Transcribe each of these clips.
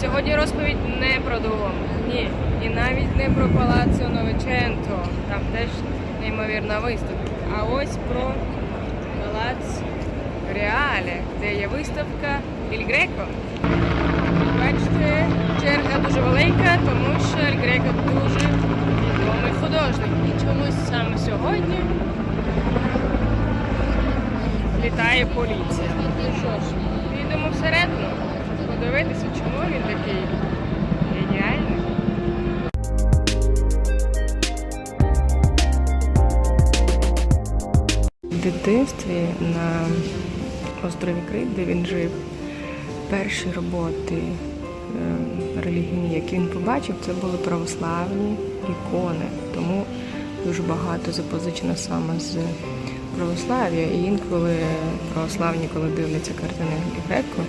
Сьогодні розповідь не про Дуомо. Ні. І навіть не про Палаццо Новиченто. Там теж неймовірна виставка. А ось про Палац Реале, де є виставка Іль Греко. Бачите, черга дуже велика, тому що Ель Греко дуже відомий художник. І чомусь саме сьогодні літає поліція. Ну що ж, підемо всередину, подивитися, чому він такий геніальний. В дитинстві на острові Крит, де він жив, перші роботи е, релігійні, які він побачив, це були православні ікони. Тому дуже багато запозичено саме з православ'я. І інколи православні, коли дивляться картини Греко,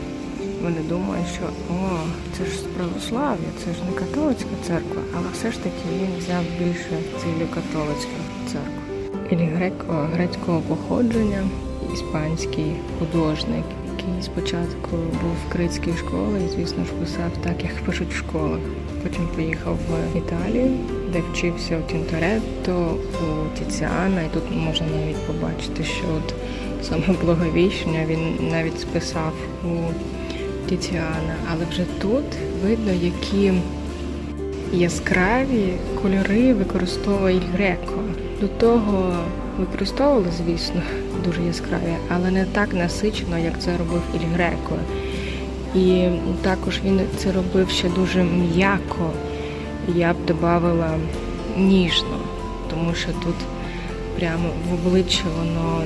вони думають, що о, це ж православ'я, це ж не католицька церква, але все ж таки він взяв більше цілю католицьку церкву. Ілі Греко грецького походження, іспанський художник, який спочатку був в критській школі і, звісно ж, писав так, як пишуть в школах. Потім поїхав в Італію, де вчився у Тінторетто, у Тіціана, і тут можна навіть побачити, що от саме благовіщення він навіть списав у Тіціана. Але вже тут видно, які яскраві кольори використовує Іль Греко. До того використовували, звісно, дуже яскраві, але не так насичено, як це робив Іль Греко. І також він це робив ще дуже м'яко. Я б додавала ніжно, тому що тут прямо в обличчя воно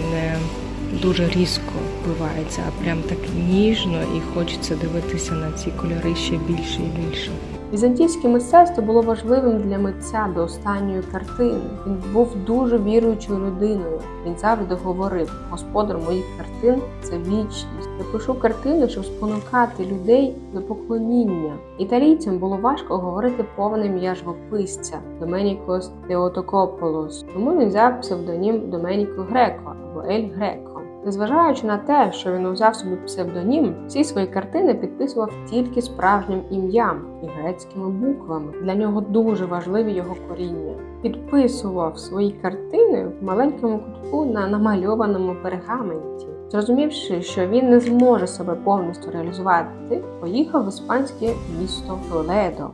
дуже різко вбивається, а прям так ніжно і хочеться дивитися на ці кольори ще більше і більше. Візантійське мистецтво було важливим для митця до останньої картини. Він був дуже віруючою людиною. Він завжди говорив: Господар моїх картин це вічність. Я пишу картини, щоб спонукати людей до поклоніння. Італійцям було важко говорити повне ім'я живописця Доменікос Теотокополос, тому він взяв псевдонім Доменіко Греко або Ель Греко. Незважаючи на те, що він узяв собі псевдонім, всі свої картини підписував тільки справжнім ім'ям і грецькими буквами. Для нього дуже важливі його коріння. Підписував свої картини в маленькому кутку на намальованому пергаменті. Зрозумівши, що він не зможе себе повністю реалізувати, поїхав в іспанське місто Толедо.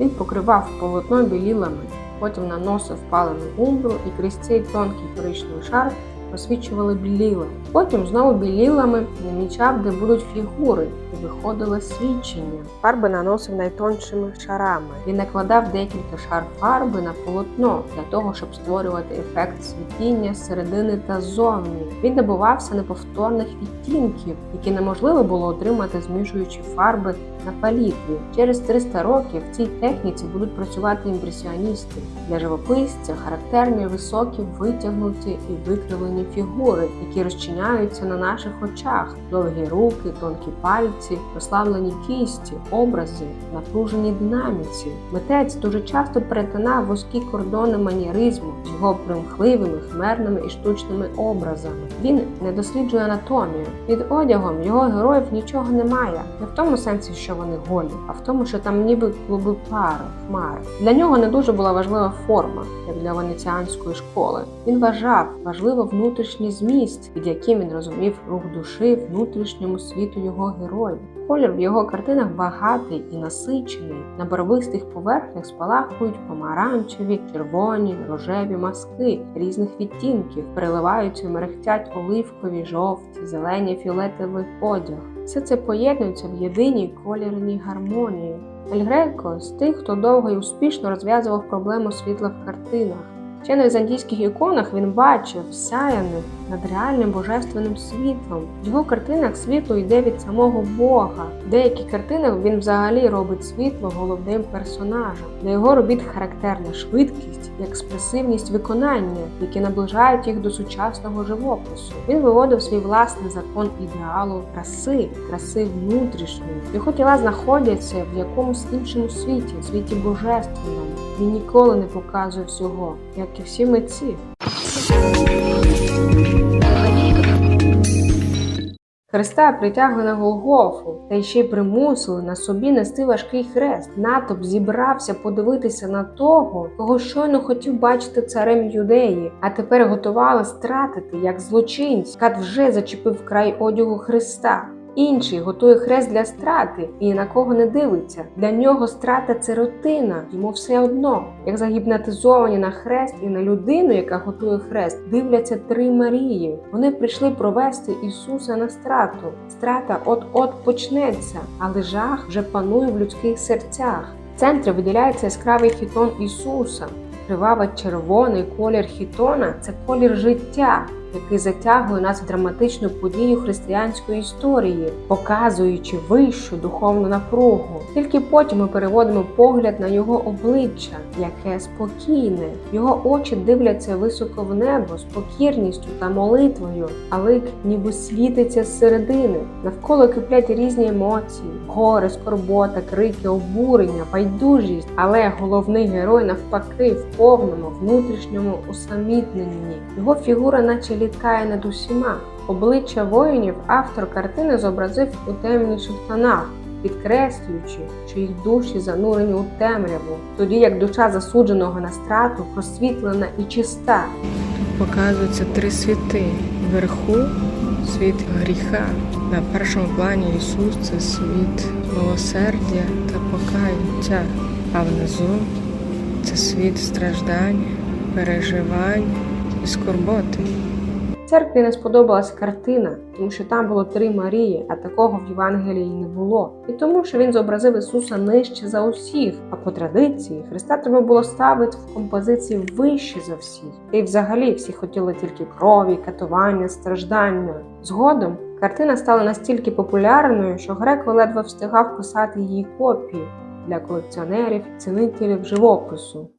Він покривав полотно білілами, потім наносив палену гумбру і крізь цей тонкий коричневий шар просвічували біліла. Потім знову білілами намічав, де будуть фігури, і виходило свідчення. Фарби наносив найтоншими шарами. Він накладав декілька шар фарби на полотно для того, щоб створювати ефект світіння середини та ззовні. Він добувався неповторних відтінків, які неможливо було отримати, змішуючи фарби на палітрі. Через 300 років в цій техніці будуть працювати імпресіоністи. Для живописця характерні високі, витягнуті і викривлені фігури, які розчиняються на наших очах, довгі руки, тонкі пальці, прославлені кісті, образи, напружені динаміці. Митець дуже часто перетинав вузькі кордони манierизму з його примхливими, хмерними і штучними образами. Він не досліджує анатомію. Під одягом його героїв нічого немає, не в тому сенсі, що вони голі, а в тому, що там ніби клуби пари, хмари. Для нього не дуже була важлива форма, як для венеціанської школи. Він вважав важливо внутрішній зміст, під яким він розумів рух душі внутрішньому світу його героїв. Колір в його картинах багатий і насичений. На барвистих поверхнях спалахують помаранчеві, червоні, рожеві маски різних відтінків, переливаються мерехтять оливкові, жовті, зелені, фіолетовий одяг. Все це поєднується в єдиній кольорній гармонії. Ель Греко з тих, хто довго і успішно розв'язував проблему світла в картинах. Ще на візантійських іконах він бачив сяяних над реальним божественним світлом. В його картинах світло йде від самого Бога. В деяких картинах він взагалі робить світло головним персонажем. Для його робіт характерна швидкість і експресивність виконання, які наближають їх до сучасного живопису. Він виводив свій власний закон ідеалу краси, краси внутрішньої. Його тіла знаходяться в якомусь іншому світі, світі божественному. Він ніколи не показує всього, як і всі митці. Христа притягли на Голгофу та ще й примусили на собі нести важкий хрест. Натовп зібрався подивитися на того, кого щойно хотів бачити царем юдеї, а тепер готували стратити як злочинць, кат вже зачепив край одягу Христа. Інший готує хрест для страти і на кого не дивиться. Для нього страта це рутина, йому все одно. Як загіпнотизовані на хрест і на людину, яка готує хрест, дивляться три Марії. Вони прийшли провести Ісуса на страту. Страта от-от почнеться, але жах вже панує в людських серцях. В центрі виділяється яскравий хітон Ісуса. Криваво червоний колір хітона це колір життя, який затягує нас в драматичну подію християнської історії, показуючи вищу духовну напругу. Тільки потім ми переводимо погляд на його обличчя, яке спокійне. Його очі дивляться високо в небо з покірністю та молитвою, а лик ніби світиться зсередини. Навколо киплять різні емоції: горе, скорбота, крики, обурення, байдужість. Але головний герой навпаки в повному внутрішньому усамітненні. Його фігура, наче літкає над усіма. Обличчя воїнів автор картини зобразив у темніших тонах, підкреслюючи, що їх душі занурені у темряву, тоді як душа засудженого на страту просвітлена і чиста. Тут показуються три світи. Вверху світ гріха. На першому плані Ісус це світ милосердя та покаяття, а внизу це світ страждань, переживань і скорботи. Церкві не сподобалась картина, тому що там було три Марії, а такого в Євангелії не було. І тому, що він зобразив Ісуса нижче за усіх. А по традиції Христа треба було ставити в композиції вище за всіх. І взагалі всі хотіли тільки крові, катування, страждання. Згодом картина стала настільки популярною, що Греко ледве встигав писати її копії для колекціонерів, цінителів живопису.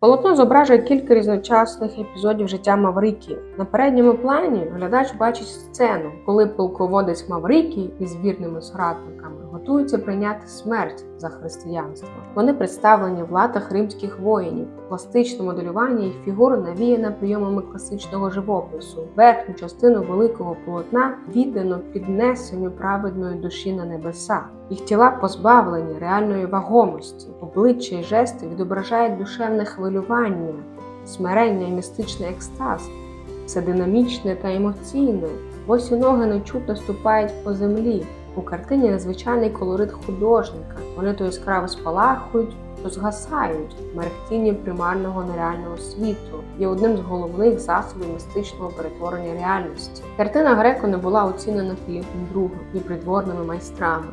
Полотно зображує кілька різночасних епізодів життя Маврикії. На передньому плані глядач бачить сцену, коли полководець Маврикій із вірними соратниками готується прийняти смерть за християнство. Вони представлені в латах римських воїнів. Пластичне моделювання їх фігур навіяне прийомами класичного живопису. Верхню частину великого полотна віддано піднесенню праведної душі на небеса. Їх тіла позбавлені реальної вагомості, обличчя й жести відображають душевне хвилювання, смирення і містичний екстаз. Все динамічне та емоційне. Босі ноги нечутно ступають по землі. У картині незвичайний колорит художника. Вони то яскраво спалахують, то згасають. Мерехтіння примарного нереального світу є одним з головних засобів містичного перетворення реальності. Картина Греко не була оцінена Філіпом II і придворними майстрами.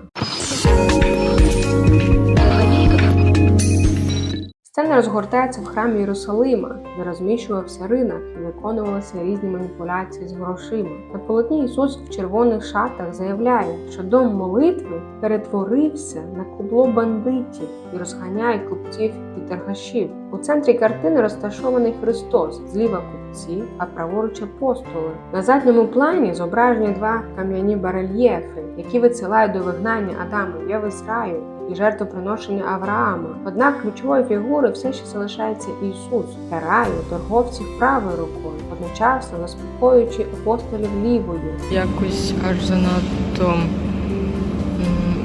Сцена розгортається в храмі Єрусалима, де розміщувався ринок і виконувалися різні маніпуляції з грошима. На полотні Ісус в червоних шатах заявляє, що дом молитви перетворився на кубло бандитів і розганяє купців і торгашів. У центрі картини розташований Христос, зліва купці, а праворуч апостоли. На задньому плані зображені два кам'яні барельєфи, які висилають до вигнання Адама Єви з раю і жертвоприношення Авраама. Однак ключовою фігурою все ще залишається Ісус, для торговців правою рукою, одночасно заспокоюючи апостолів лівою. Якось аж занадто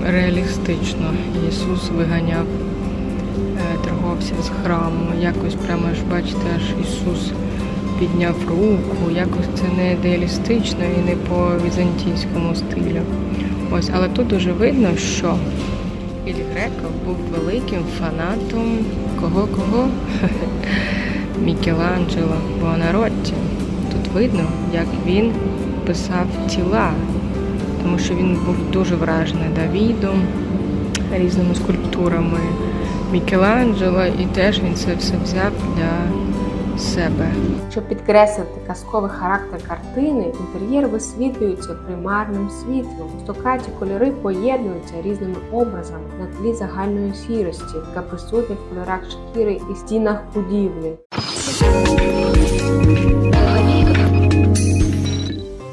реалістично Ісус виганяв е, торговців з храму. Якось прямо ж бачите, аж Ісус підняв руку. Якось це не ідеалістично і не по візантійському стилю. Ось, але тут дуже видно, що Іль Греко був великим фанатом кого-кого? Мікеланджело Буонаротті. Тут видно, як він писав тіла, тому що він був дуже вражений Давідом, різними скульптурами Мікеланджело, і теж він це все взяв для себе. Щоб підкреслити казковий характер картини, інтер'єр висвітлюється примарним світлом. Стокаті кольори поєднуються різними образами на тлі загальної сірості, яка присутня в кольорах шкіри і стінах будівлі.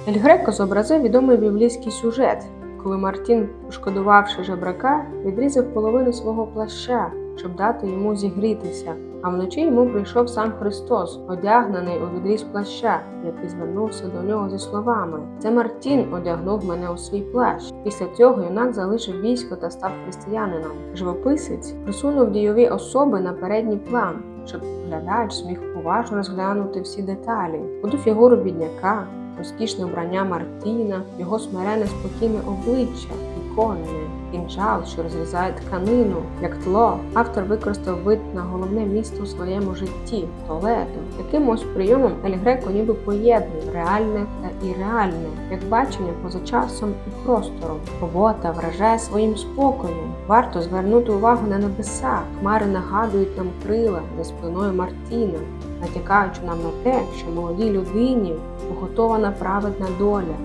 Ель Греко зобразив відомий біблійський сюжет, коли Мартін, пошкодувавши жебрака, відрізав половину свого плаща, щоб дати йому зігрітися. А вночі йому прийшов сам Христос, одягнений у відріз плаща, який звернувся до нього зі словами: Це Мартін одягнув мене у свій плащ. Після цього юнак залишив військо та став християнином. Живописець присунув дійові особи на передній план, щоб глядач зміг уважно розглянути всі деталі. Буду фігуру бідняка, розкішне вбрання Мартіна, його смирене спокійне обличчя, іконне, кінжал, що розрізає тканину, як тло. Автор використав вид на головне місто у своєму житті Толедо. Якимось прийомом Ель Греко ніби поєднує реальне та ірреальне, як бачення поза часом і простором. Робота вражає своїм спокоєм. Варто звернути увагу на небеса. Хмари нагадують нам крила за спиною Мартіна, натякаючи нам на те, що молодій людині уготована праведна доля.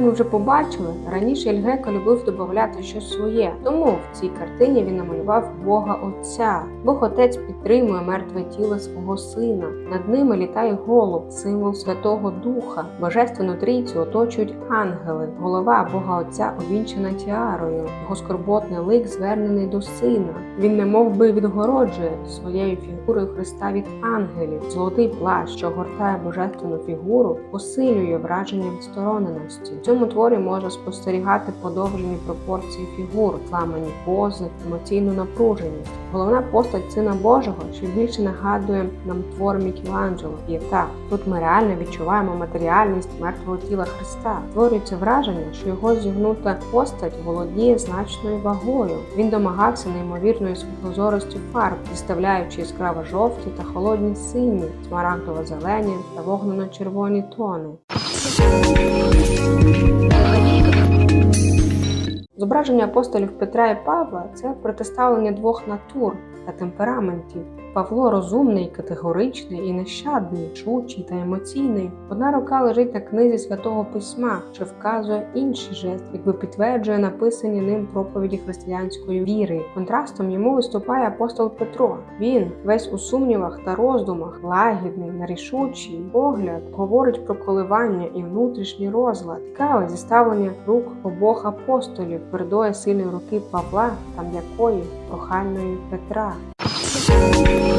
Ми вже побачили, раніше Ель любив додавати щось своє, тому в цій картині він намалював Бога Отця. Бог Отець підтримує мертве тіло свого сина. Над ними літає голуб, символ Святого Духа. Божественну трійцю оточують ангели. Голова Бога Отця обвінчена тіарою. Його скорботний лик звернений до сина. Він немов би відгороджує своєю фігурою Христа від ангелів. Золотий плащ, що огортає божественну фігуру, посилює враження відстороненості. Цьому творі можна спостерігати подовжені пропорції фігур, зламані пози, емоційну напруженість. Головна постать Сина Божого ще більше нагадує нам твор Мікеланджело П'єта. Тут ми реально відчуваємо матеріальність мертвого тіла Христа. Створюється враження, що його зігнута постать володіє значною вагою. Він домагався неймовірної світлозорості фарб, діставляючи яскраво жовті та холодні сині, смарагдово-зелені та вогнено-червоні тони. Зображення апостолів Петра і Павла це протиставлення двох натур та темпераментів. Павло розумний, категоричний і нещадний, чучий та емоційний. Одна рука лежить на книзі святого письма, що вказує інший жест, якби підтверджує написані ним проповіді християнської віри. Контрастом йому виступає апостол Петро. Він весь у сумнівах та роздумах, лагідний, нерішучий погляд, говорить про коливання і внутрішній розлад. Цікаве зіставлення рук обох апостолів, твердої сильної руки Павла та м'якої прохальної Петра. you.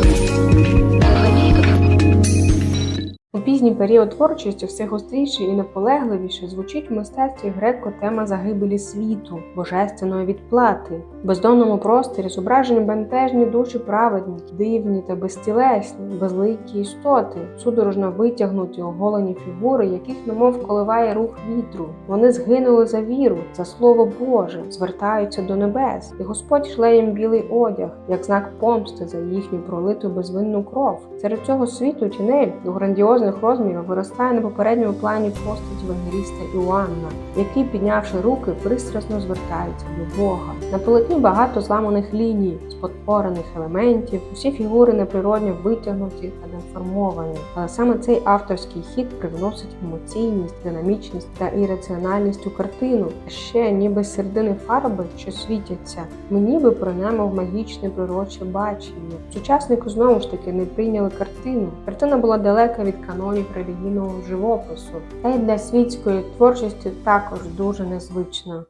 Пізній період творчості все гостріше і наполегливіше звучить в мистецтві греко тема загибелі світу, божественної відплати. В бездонному просторі зображені бентежні душі праведників, дивні та безтілесні, безликі істоти, судорожно витягнуті оголені фігури, яких немов коливає рух вітру. Вони згинули за віру, за слово Боже, звертаються до небес, і Господь шле їм білий одяг, як знак помсти за їхню пролиту безвинну кров. Серед цього світу тінель до грандіозних розмірів виростає на попередньому плані постать евангеліста Іоанна, який, піднявши руки, пристрасно звертається до Бога. На полотні багато зламаних ліній, спотворених елементів, усі фігури неприродньо витягнуті та деформовані. Але саме цей авторський хід привносить емоційність, динамічність та ірраціональність у картину. Ще ніби середини фарби, що світяться, ми ніби пронемо в магічне пророче бачення. Сучасники знову ж таки не прийняли картину. Картина була далека від канонів релігійного живопису, та й для світської творчості також дуже незвична.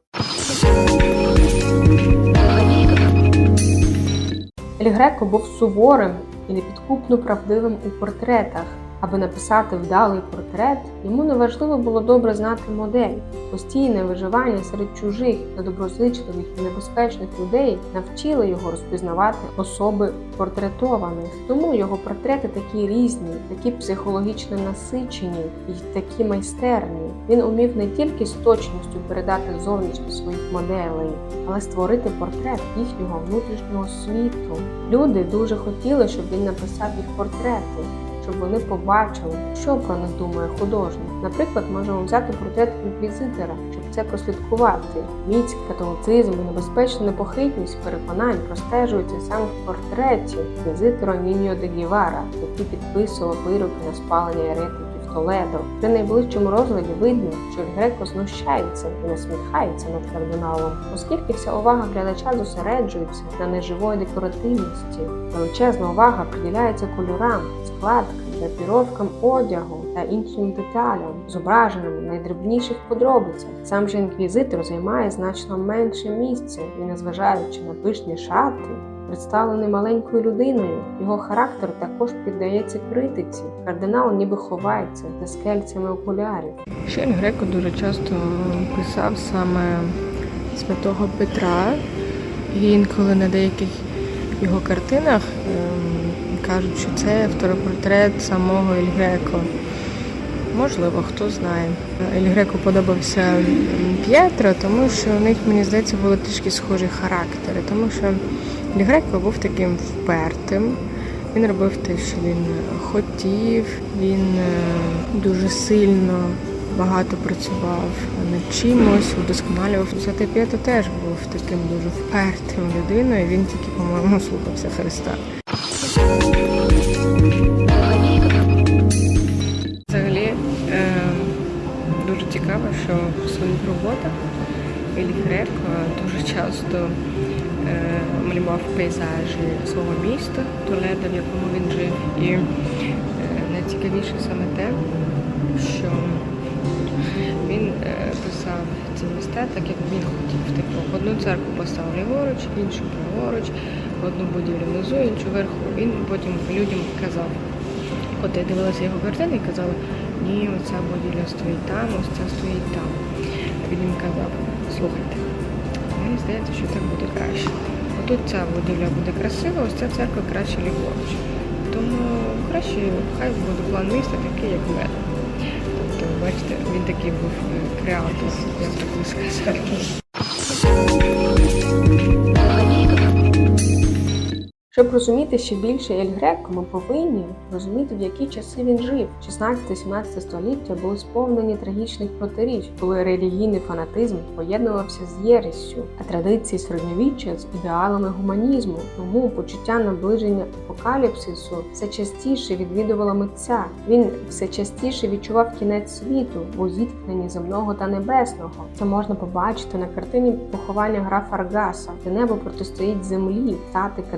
Ель Греко був суворим і непідкупно правдивим у портретах. Аби написати вдалий портрет, йому не важливо було добре знати модель. Постійне виживання серед чужих, недоброзичливих і небезпечних людей навчили його розпізнавати особи портретованих. Тому його портрети такі різні, такі психологічно насичені і такі майстерні. Він умів не тільки з точністю передати зовнішність своїх моделей, але створити портрет їхнього внутрішнього світу. Люди дуже хотіли, щоб він написав їх портрети щоб вони побачили, що про них думає художник. Наприклад, можемо взяти портрет інквізитора, щоб це прослідкувати. Міць, католицизм небезпечна непохитність переконань простежуються саме в портреті інквізитора Ніньо де Гівара, який підписував вироки на спалення еретиків. Толедо. При найближчому розгляді видно, що Греко знущається і насміхається над кардиналом, оскільки вся увага глядача зосереджується на неживої декоративності. Величезна увага приділяється кольорам, складкам, драпіровкам одягу та іншим деталям, зображеним в найдрібніших подробицях. Сам же інквізитор займає значно менше місця і, незважаючи на пишні шати, представлений маленькою людиною. Його характер також піддається критиці. Кардинал ніби ховається за скельцями окулярів. Ще Ель Греко дуже часто писав саме святого Петра. І інколи на деяких його картинах ем, кажуть, що це автопортрет самого Ель Греко. Можливо, хто знає. Ель Греко подобався м, П'єтро, тому що у них, мені здається, були трішки схожі характери, тому що Ель Греко був таким впертим. Він робив те, що він хотів, він е, дуже сильно багато працював над чимось, удосконалював. Святий П'єтро теж був таким дуже впертим людиною. Він тільки, по-моєму, слухався Христа. Взагалі е, дуже цікаво, що в своїх роботах Елі Греко дуже часто е, малював пейзажі свого міста, Толеда, в якому він жив. І е, найцікавіше саме те, що він е, писав ці міста так, як він хотів. Типу, одну церкву поставив ліворуч, іншу праворуч, одну будівлю внизу, іншу вверху. Він потім людям казав. От я дивилася його картини і казала, ні, оця будівля стоїть там, ось ця стоїть там. Він їм казав, слухайте, мені здається, що так буде краще. Отут ця будівля буде красива, ось ця церква краще ліворуч. Тому краще хай буде план міста такий, як в мене. Тобто, бачите, він такий був е, креатор, я так би сказала. Щоб розуміти ще більше Ель Греко, ми повинні розуміти, в які часи він жив. 16-17 століття були сповнені трагічних протиріч, коли релігійний фанатизм поєднувався з єресю, а традиції середньовіччя з ідеалами гуманізму. Тому почуття наближення апокаліпсису все частіше відвідувало митця. Він все частіше відчував кінець світу у зіткненні земного та небесного. Це можна побачити на картині поховання графа Аргаса, де небо протистоїть землі, статика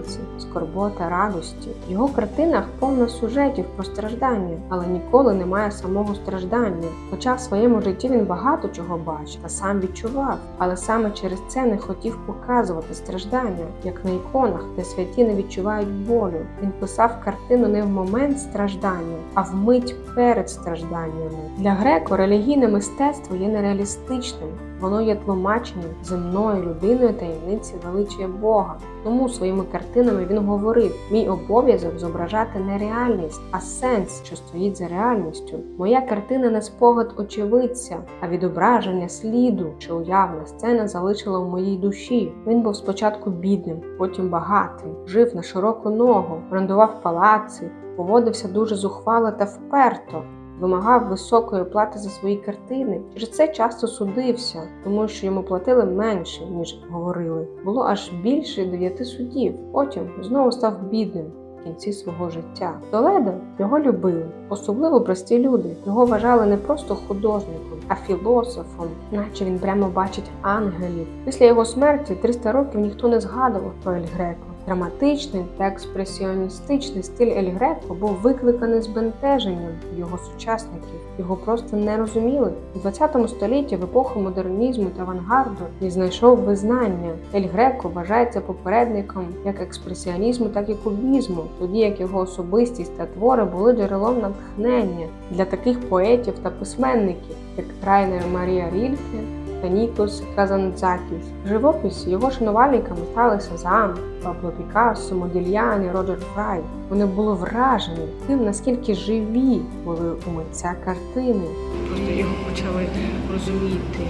динаміці, скорбота радості. В його картинах повно сюжетів про страждання, але ніколи немає самого страждання. Хоча в своєму житті він багато чого бачив та сам відчував, але саме через це не хотів показувати страждання, як на іконах, де святі не відчувають болю. Він писав картину не в момент страждання, а в мить перед стражданнями. Для греко релігійне мистецтво є нереалістичним. Воно є тлумаченням земною людиною таємниці величия Бога. Тому своїми картинами він говорив: мій обов'язок зображати не реальність, а сенс, що стоїть за реальністю. Моя картина не спогад очевидця, а відображення сліду, що уявна сцена залишила в моїй душі. Він був спочатку бідним, потім багатим, жив на широку ногу, орендував палаци, поводився дуже зухвало та вперто вимагав високої оплати за свої картини. Через це часто судився, тому що йому платили менше, ніж говорили. Було аж більше дев'яти судів. Потім знову став бідним. В кінці свого життя Толедо його любили, особливо прості люди. Його вважали не просто художником, а філософом, наче він прямо бачить ангелів. Після його смерті 300 років ніхто не згадував про Ель Греко. Драматичний та експресіоністичний стиль Ель Греко був викликаний збентеженням його сучасників. Його просто не розуміли. У 20 столітті, в епоху модернізму та авангарду, він знайшов визнання. Ель Греко вважається попередником як експресіонізму, так і кубізму, тоді як його особистість та твори були джерелом натхнення для таких поетів та письменників, як Райнер Марія Рільке та Нікос Казанцакіс. В живописі його шанувальниками стали Сезанн, Пабло Пікассо, Модільяні, Роджер Фрай. Вони були вражені тим, наскільки живі були у митця картини. Просто його почали розуміти,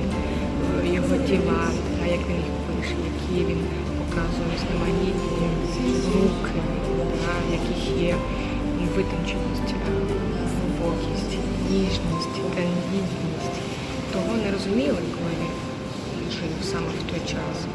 е, його діла, як він їх пише, які він показує різноманітні руки, яких є витонченість, глибокість, ніжність, тендітність. Того не розуміли, коли він жив саме в той час.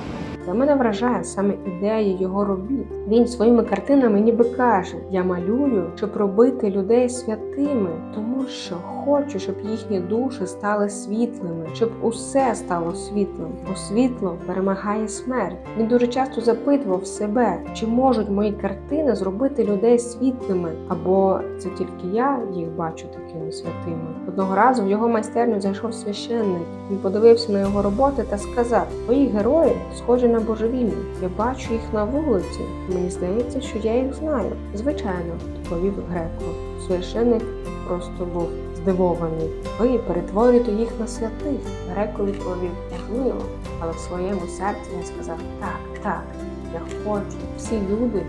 Та мене вражає саме ідея його робіт. Він своїми картинами ніби каже: Я малюю, щоб робити людей святими, тому що хочу, щоб їхні душі стали світлими, щоб усе стало світлим, бо світло перемагає смерть. Він дуже часто запитував себе, чи можуть мої картини зробити людей світлими, або це тільки я їх бачу такими святими. Одного разу в його майстерню зайшов священник. Він подивився на його роботи та сказав: Твої герої схожі на божевільні. Я бачу їх на вулиці. Мені здається, що я їх знаю. Звичайно, відповів Греко. Священник просто був здивований. Ви перетворюєте їх на святих. Греко відповів можливо, але в своєму серці він сказав: Так, так, я хочу. Всі люди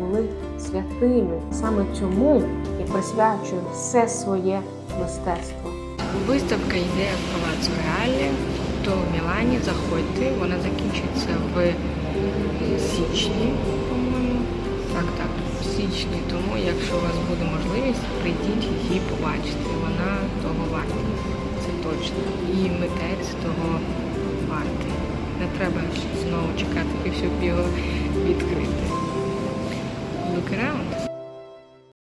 були святими. Саме цьому я присвячую все своє мистецтво. Виставка йде в Палацу Реалі, то в Мілані. Заходьте, вона закінчиться в січні, по-моєму. Так, так, в січні. Тому, якщо у вас буде можливість, прийдіть її побачити. Вона того варта. Це точно. І митець того вартий. Не треба знову чекати, щоб його відкрити. Look around.